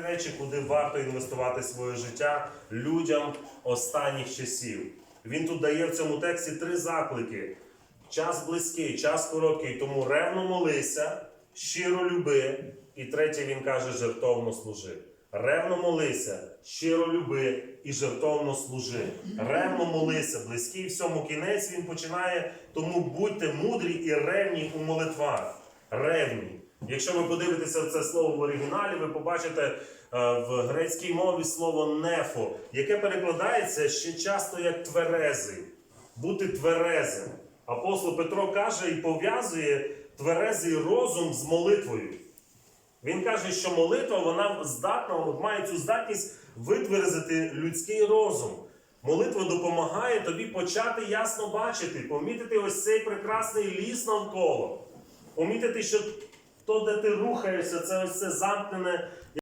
речі, куди варто інвестувати своє життя людям останніх часів. Він тут дає в цьому тексті три заклики: час близький, час короткий, тому ревно молися, щиро люби. І третє він каже: жертовно служи. Ревно молися, щиро люби і жертовно служи. Ревно молися, близький всьому кінець він починає, тому будьте мудрі і ревні у молитвах. Ревні. Якщо ви подивитеся це слово в оригіналі, ви побачите е, в грецькій мові слово нефо, яке перекладається ще часто як тверезий. Бути тверезим. Апостол Петро каже і пов'язує тверезий розум з молитвою. Він каже, що молитва вона здатна, має цю здатність витверзити людський розум. Молитва допомагає тобі почати ясно бачити, помітити ось цей прекрасний ліс навколо. Помітити, що то, де ти рухаєшся, це ось це замкнене